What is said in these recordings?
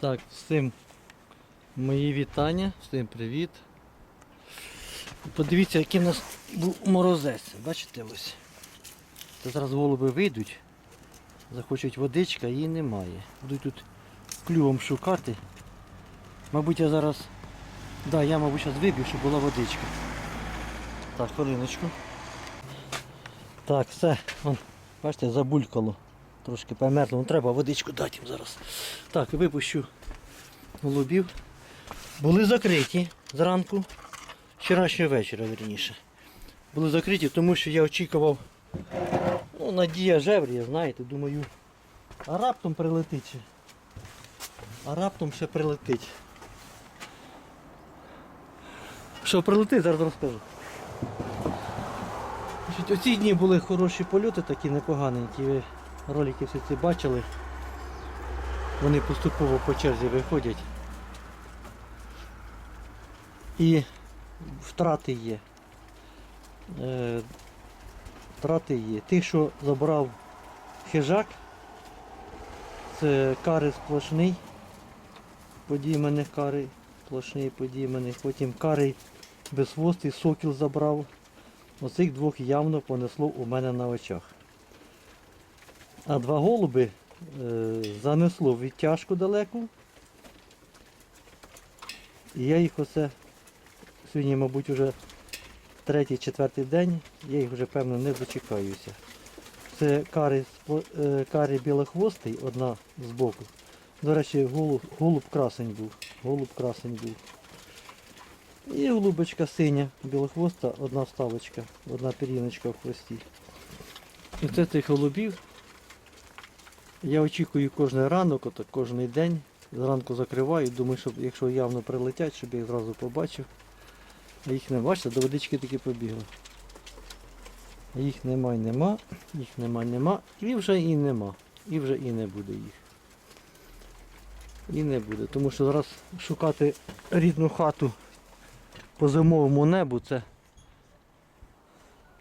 Так, всім мої вітання, всім привіт. Подивіться, який в нас був морозець. Бачите ось. Це зараз голуби вийдуть, захочуть водичка, її немає. Будуть тут клювом шукати. Мабуть, я зараз. Да, я, мабуть, зараз виб'ю, щоб була водичка. Так, хвилиночку. Так, все. Вон, бачите, забулькало. Трошки померзло. Ну, треба водичку дати їм зараз. Так, випущу голубів. Були закриті зранку. Вчорашнього вечора, верніше. Були закриті, тому що я очікував. Ну, надія жевріє, знаєте, думаю. А раптом прилетить. А раптом ще прилетить. Що прилетить, зараз розкажу. Оці дні були хороші польоти, такі непоганенькі. Ролики всі ці бачили. Вони поступово по черзі виходять. І втрати є. Е, втрати є. Тих, що забрав хижак, це кари сплошний, подіймених кари, сплошний подіймених, потім карий безхвостий, сокіл забрав. Оцих двох явно понесло у мене на очах. А два голуби е, занесло в відтяжку далеку. І я їх оце сьогодні, мабуть, вже третій-четвертий день, я їх вже певно не дочекаюся. Це карі, е, карі білохвостий, одна з боку. До речі, голуб, голуб красень був. Голуб красень був. І голубочка синя, білохвоста, одна вставочка, одна піріночка в хвості. І це цих голубів. Я очікую кожен ранок, ото кожен день. Зранку закриваю, думаю, щоб якщо явно прилетять, щоб я їх зразу побачив. А їх не бачите, до водички таки побігли. Їх нема і нема, їх нема, нема, і вже і нема. І вже і не буде їх. І не буде. Тому що зараз шукати рідну хату по зимовому небу це,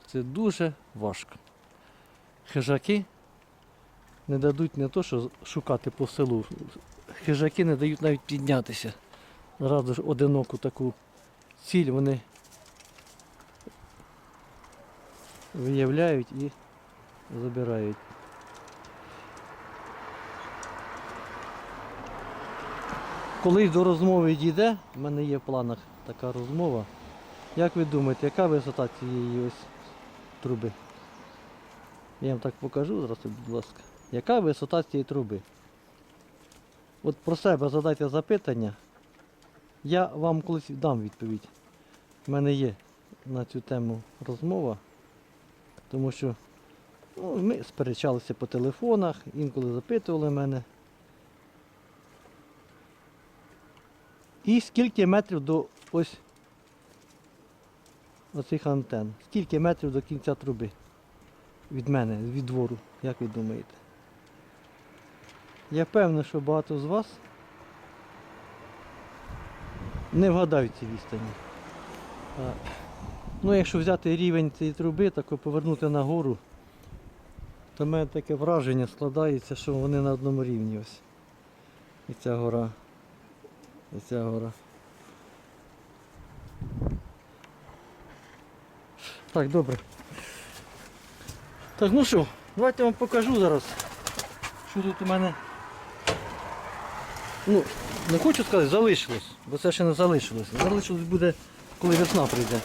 це дуже важко. Хижаки не дадуть не то, що шукати по селу. Хижаки не дають навіть піднятися. Зразу ж одиноку таку ціль вони виявляють і забирають. Колись до розмови дійде, в мене є в планах така розмова. Як ви думаєте, яка висота цієї ось труби? Я вам так покажу зараз, будь ласка. Яка висота цієї труби? От про себе задайте запитання. Я вам колись дам відповідь. У мене є на цю тему розмова, тому що ну, ми сперечалися по телефонах, інколи запитували мене. І скільки метрів до ось оцих антен? Скільки метрів до кінця труби? Від мене, від двору, як ви думаєте? Я певний, що багато з вас не вгадають ці відстані. Ну, якщо взяти рівень цієї труби, так повернути нагору, то в мене таке враження складається, що вони на одному рівні ось. І ця гора. І ця гора. Так, добре. Так, ну що, давайте я вам покажу зараз, що тут у мене. Ну, не хочу сказати, залишилось, бо це ще не залишилось. Залишилось буде, коли весна прийде.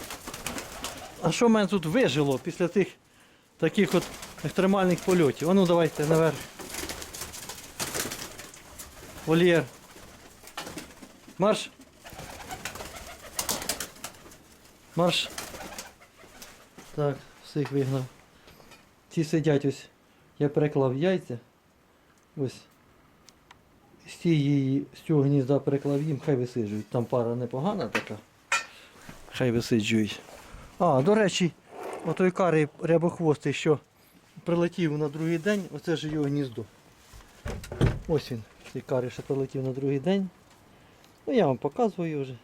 А що в мене тут вижило після тих таких от екстремальних польотів? А ну давайте наверх. Вольєр. Марш. Марш. Так, всіх вигнав. Ці сидять ось. Я переклав яйця. Ось. Цієї, з цього гнізда переклав їм, хай висиджують. Там пара непогана така. Хай висиджують. А, до речі, отой карий рябохвостий, що прилетів на другий день, оце ж його гніздо. Ось він, цей карий, що прилетів на другий день. Ну я вам показую вже.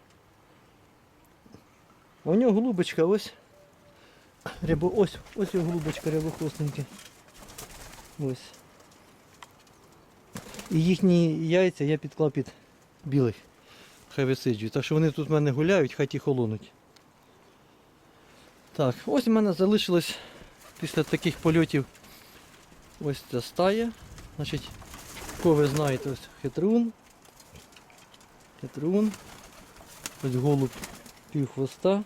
У нього голубочка ось. Рябо, ось, ось його голубочка рябохвостенька. Ось. І їхні яйця я підклав під білих. Хай висиджують. Так що вони тут в мене гуляють, хай ті холонуть. Так, ось в мене залишилось після таких польотів ось ця стая. Значить, кого ви знаєте, ось хитрун. Хитрун. Ось голуб пів хвоста.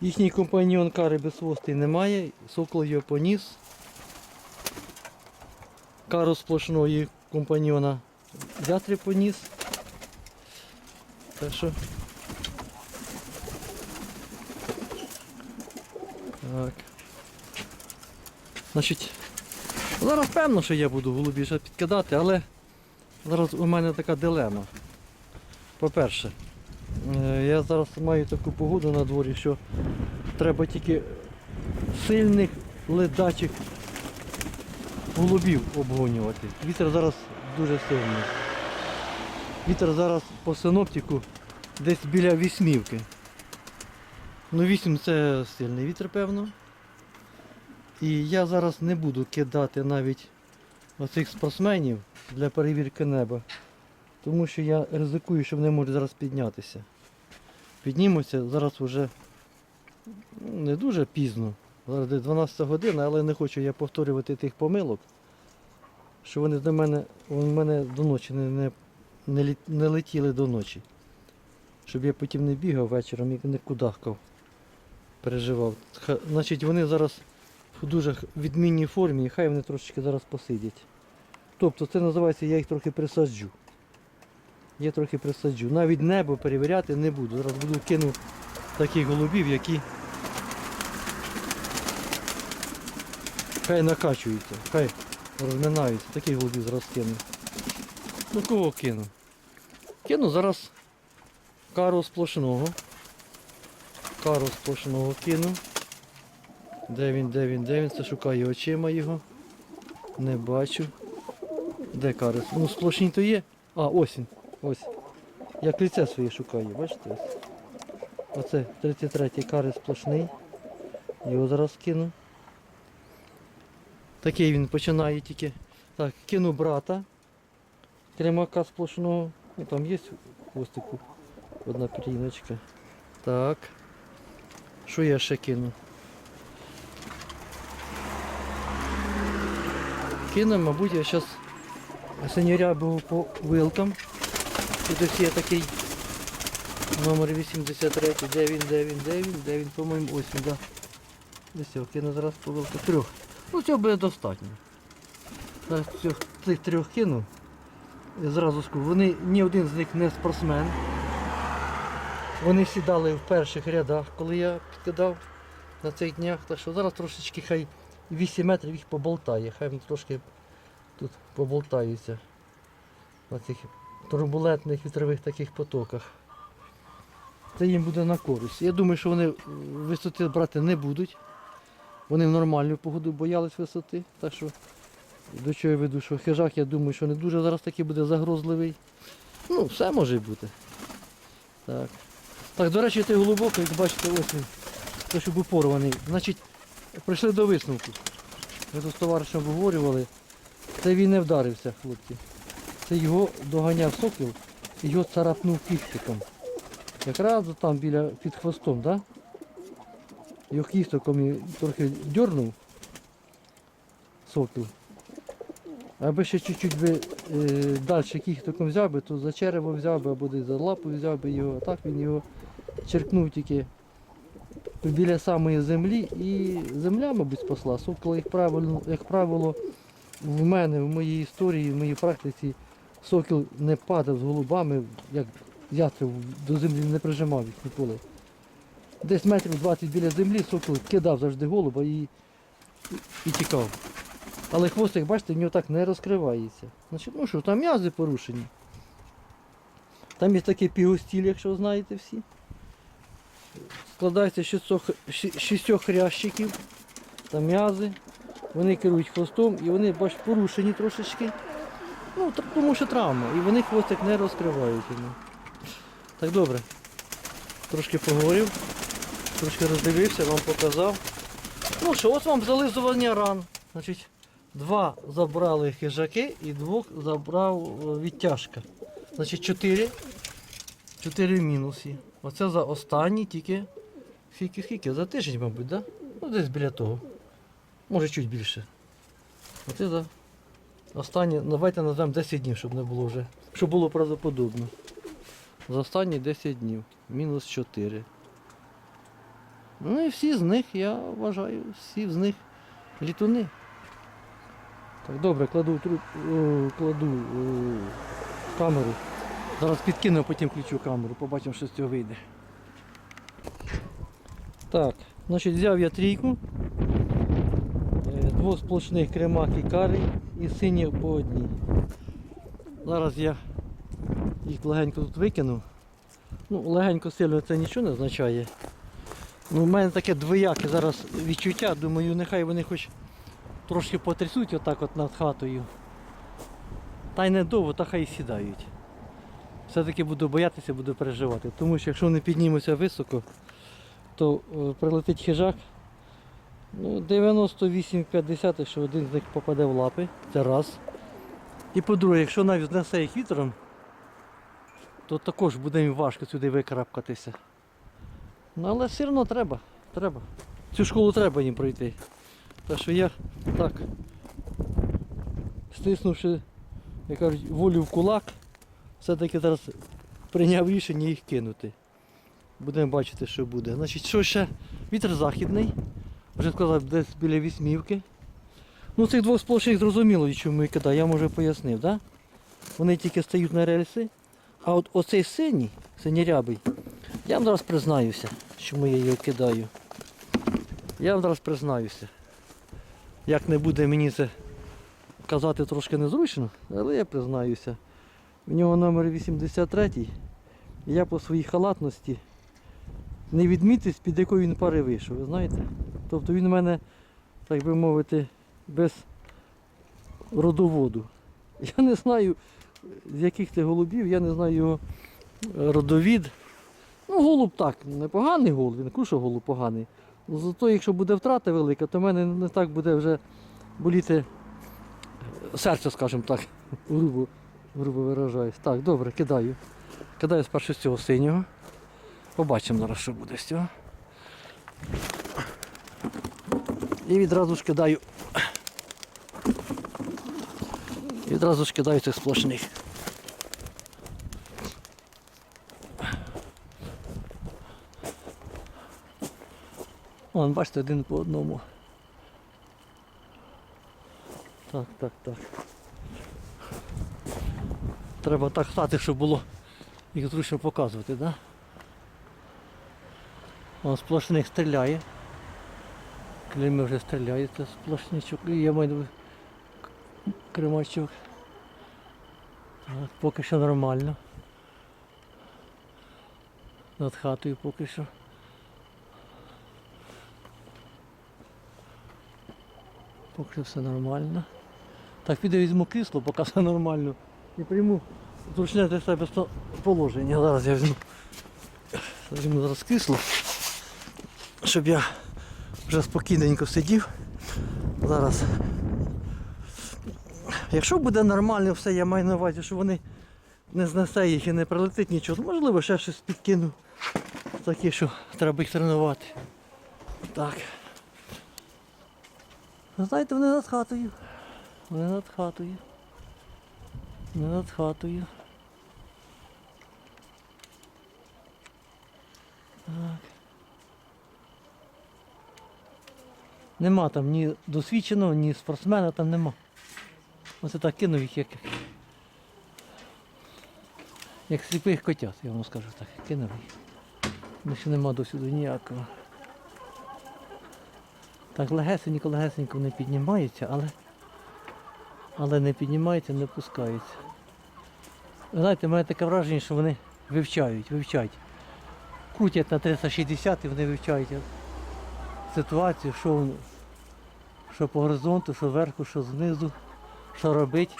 Їхній компаньйон кари безхвостий немає, сокол його поніс. Кару сплошного її компаньйона ястреб поніс. Так що. Так. Значить, зараз певно, що я буду голубі ще підкидати, але зараз у мене така дилема. По-перше, е, я зараз маю таку погоду на дворі, що треба тільки сильних ледачих голубів обгонювати. Вітер зараз дуже сильний. Вітер зараз по синоптику десь біля вісьмівки. Ну, вісім це сильний вітер, певно. І я зараз не буду кидати навіть оцих спортсменів для перевірки неба. Тому що я ризикую, що вони можуть зараз піднятися. Піднімуться, зараз вже ну, не дуже пізно. Зараз 12 година, але не хочу я повторювати тих помилок, що вони до мене, вони в мене до ночі не, не, не, летіли до ночі. Щоб я потім не бігав вечором і не кудахкав, переживав. Ха- Значить, вони зараз в дуже відмінній формі, і хай вони трошечки зараз посидять. Тобто це називається, я їх трохи присаджу. Я трохи присаджу. Навіть небо перевіряти не буду. Зараз буду кину таких голубів, які хай накачуються, хай розминаються. Таких голубів зараз кину. Ну кого кину? Кину зараз кару сплошного. Кару сплошного кину. Де він, де він, де він? Це шукаю очима його. Не бачу. Де карис? Ну сплошні то є. А, ось він. Ось. Я кліце своє шукаю, бачите? Оце 33-й карис сплошний. Його зараз кину. Такий він починає тільки. Так, кину брата. Кремака сплошного. Ну, там є хвостику одна піріночка. Так. Що я ще кину? Кину, мабуть, я зараз синьорябого по вилкам. Тут ось є такий номер 83, де він, де він, де він, де він, по-моєму, ось він, да. Ось кину зараз по вилкам. Трьох. Ну цього буде достатньо. Так, цих, цих трьох кину. І зразу скажу, вони ні один з них не спортсмен. Вони сідали в перших рядах, коли я підкидав на цих днях. Так що зараз трошечки хай 8 метрів їх поболтає, хай вони трошки тут поболтаються на цих турбулентних вітрових таких потоках. Це їм буде на користь. Я думаю, що вони висоти брати не будуть. Вони в нормальну погоду боялись висоти. Так що до чого я веду, що хижак, я думаю, що не дуже зараз такий буде загрозливий. Ну, все може бути. Так. Так, до речі, той голубок, як бачите, ось він. Той, що був порваний. Значить, прийшли до висновку. Ми тут з товаришем обговорювали. Це він не вдарився, хлопці. Це його доганяв сокіл і його царапнув кістиком. Якраз там біля під хвостом, так? Да? Його кістиком і трохи дьорнув сокіл. Аби ще чуть-чуть би е, далі кістиком взяв би, то за черево взяв би або десь за лапу взяв би його, а так він його черкнув тільки біля самої землі і земля, мабуть, спасла. Сокол, як правило, як правило, в мене, в моїй історії, в моїй практиці, сокіл не падав з голубами, як ястреб до землі не прижимав їх ніколи. Десь метрів 20 біля землі сокіл кидав завжди голуба і, і, тікав. Але хвостик, бачите, в нього так не розкривається. Значить, ну що, там м'язи порушені. Там є такий пігостіль, якщо знаєте всі. Складається шістьох, ші- шістьох хрящиків та м'язи. Вони керують хвостом і вони, бач, порушені трошечки. Ну, тому що травма. І вони хвостик не розкривають. Так добре. Трошки поговорив, трошки роздивився, вам показав. Ну що, ось вам зализування ран. Значить, Два забрали хижаки і двох забрав е, відтяжка. Значить, чотири. Чотири в мінусі. Оце за останні тільки. Скільки, скільки? За тиждень, мабуть, да? Ну, десь біля того. Може чуть більше. Оце за останні, давайте назвемо 10 днів, щоб не було вже. Щоб було правдоподобно. За останні 10 днів. Мінус 4. Ну і всі з них, я вважаю, всі з них літуни. Так, добре, кладу, труб, о, кладу о, камеру. Зараз підкину, а потім включу камеру, побачимо, що з цього вийде. Так, значить взяв я трійку, е, двосплошних кремак і карі і сині по одній. Зараз я їх легенько тут викину. Ну, легенько сильно це нічого не означає. Ну, у мене таке двояке зараз відчуття, думаю, нехай вони хоч трошки потрясуть отак от над хатою. Та й не довго, та хай сідають. Все-таки буду боятися, буду переживати. Тому що якщо вони піднімуться високо, то е, прилетить хижак. Ну, 98-50, що один з них попаде в лапи. Це раз. І по-друге, якщо навіть знесе їх вітром, то також буде їм важко сюди викарабкатися. Ну але все одно треба. Треба. Цю школу треба їм пройти. Так що я так, стиснувши, як кажуть, волю в кулак, все-таки зараз прийняв рішення їх кинути. Будемо бачити, що буде. Значить, що ще? Вітер західний. Вже сказав, десь біля вісьмівки. Ну, цих двох сплошних зрозуміло, чому я кидаю, я може пояснив, так? Да? Вони тільки стають на рельси. А от оцей синій, синірябий, я вам зараз признаюся, чому я його кидаю. Я вам зараз признаюся. Як не буде мені це казати трошки незручно, але я признаюся. В нього номер 83 і я по своїй халатності не відмітив, під якою він пари вийшов, ви знаєте? Тобто він у мене, так би мовити, без родоводу. Я не знаю, з яких це голубів, я не знаю його родовід. Ну, голуб так, непоганий голуб, він куша голуб поганий. Ну, Зато якщо буде втрата велика, то в мене не так буде вже боліти е, серце, скажімо так, грубо, грубо виражаюсь. Так, добре, кидаю. Кидаю спершу з цього синього. Побачимо зараз, що буде з цього. І відразу ж кидаю. Відразу ж кидаю цих сплошних. Вон, бачите, один по одному. Так, так, так. Треба так стати, щоб було їх зручно показувати? Да? Он сплошних стріляє. Клейми вже стріляє, це сплошничок. І я маю на увазі к- кремачок. Так, поки що нормально. Над хатою поки що. Поки все нормально. Так, піду візьму крісло, поки все нормально. І прийму зручне для себе положення. Зараз я візьму. Візьму зараз крісло, щоб я вже спокійненько сидів. Зараз. Якщо буде нормально все, я маю на увазі, що вони не знесе їх і не прилетить нічого, то, можливо ще щось підкину. Таке, що треба їх тренувати. Так. Ви Знаєте, вони над хатою. Вони над хатою. Вони над хатою. Так. Нема там ні досвідченого, ні спортсмена там нема. Оце так кинув їх як. Як сліпих котят, я вам скажу так. Кинув їх. Ну ще нема досвіду ніякого. Так легесенько, легесенько вони піднімаються, але, але не піднімаються, не пускаються. Ви знаєте, в мене таке враження, що вони вивчають, вивчають. Крутять на 360 і вони вивчають ситуацію, що, що по горизонту, що зверху, що знизу, що робить.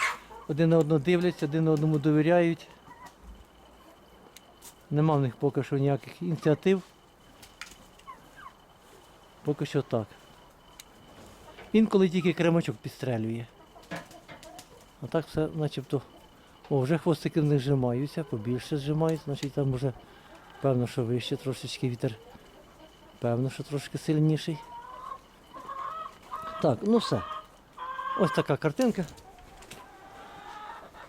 Один на одного дивляться, один на одному довіряють. Нема в них поки що ніяких ініціатив. Поки що так. Інколи тільки кремачок підстрелює. А так все начебто. О, вже хвостики в них зжимаються, побільше зжимають, значить там вже певно, що вище трошечки вітер. Певно, що трошки сильніший. Так, ну все. Ось така картинка.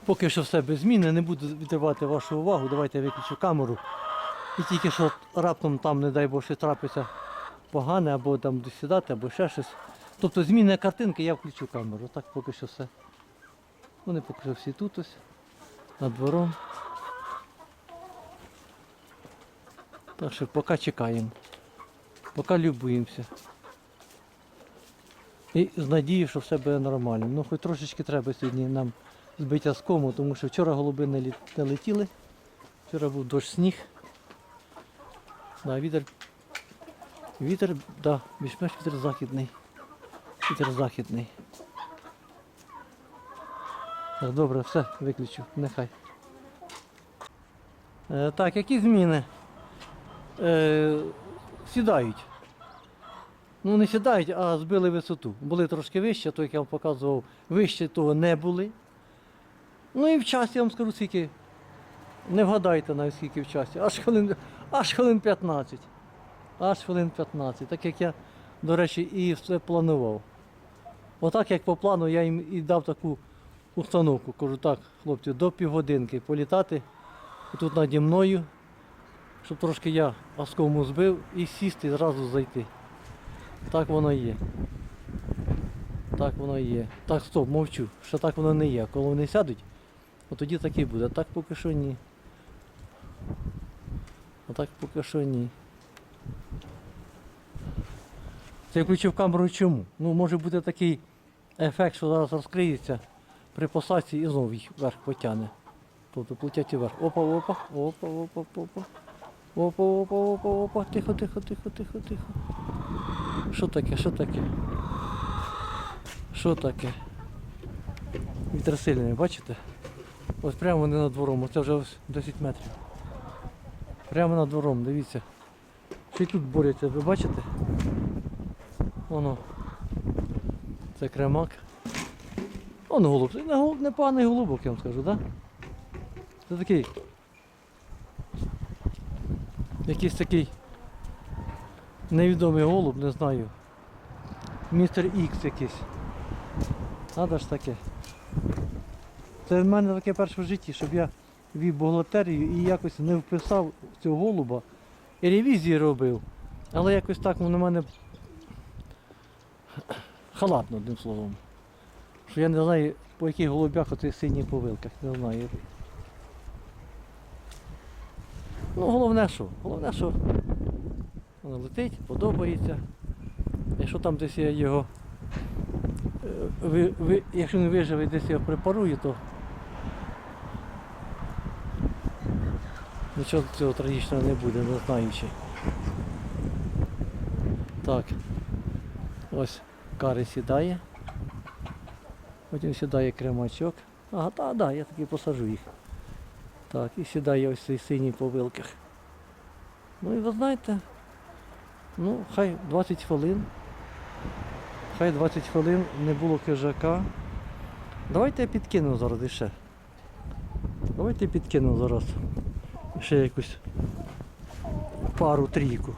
Поки що все без зміни, не буду відривати вашу увагу. Давайте я виключу камеру. І тільки що раптом там, не дай щось трапиться погане, або там десь сідати, або ще щось. Тобто змінна картинка, я включу камеру. Так поки що все. Вони поки що всі тут ось, над двором. Так що поки чекаємо. Поки любуємося. І з надією, що все буде нормально. Ну хоч трошечки треба сьогодні нам збиття з кому, тому що вчора голуби не, лі- не летіли. Вчора був дощ сніг. Да, вітер. Вітер, да, більш-менш вітер західний. Вітер західний. Так, добре, все, виключу, нехай. Е, так, які зміни? Е, сідають. Ну не сідають, а збили висоту. Були трошки вище, то як я вам показував, вище того не були. Ну і в часі, я вам скажу, скільки. Не вгадайте навіть скільки в часі. Аж хвилин, аж хвилин 15. Аж хвилин 15. Так як я, до речі, і все планував. Отак, як по плану, я їм і дав таку установку. Кажу, так, хлопці, до півгодинки політати тут наді мною, щоб трошки я оскому збив і сісти і зразу зайти. Так воно є. Так воно є. Так, стоп, мовчу, що так воно не є. Коли вони сядуть, от тоді так і буде. А так поки що ні. А так поки що ні. Це я включив камеру чому? Ну, може бути такий ефект, що зараз розкриється при посадці і знову їх вверх потягне. Тобто плетять вверх. Опа, опа, опа, опа, опа. Опа, опа, опа, опа. Тихо, тихо, тихо, тихо, тихо. Що таке, що таке? Що таке? Вітер сильний, бачите? Ось прямо вони над двором, оце вже ось 10 метрів. Прямо над двором, дивіться. Ще й тут борються, ви бачите? Воно. Це кремак. Он голуб. Це не голуб, непоганий голубок, я вам скажу, так? Да? Це такий. Якийсь такий невідомий голуб, не знаю. Містер Ікс якийсь. Надо ж таке. Це в мене таке перше в житті, щоб я вів бухгалтерію і якось не вписав цього голуба. І ревізії робив. Але якось так воно на мене халатно, одним словом. Що я не знаю, по яких голубях оцих синіх повилках, не знаю. Ну, головне що? Головне, що воно летить, подобається. Якщо там десь я його, е, ви, ви, якщо не виживе, десь я препарую, то нічого цього трагічного не буде, не знаючи. Так. Ось кари сідає. Потім сідає кремачок. Ага, так, да, я таки посажу їх. Так, і сідає ось цей синій по вилках. Ну і ви знаєте, ну, хай 20 хвилин. Хай 20 хвилин не було хижака. Давайте я підкину зараз іще. Давайте підкину зараз ще якусь пару трійку.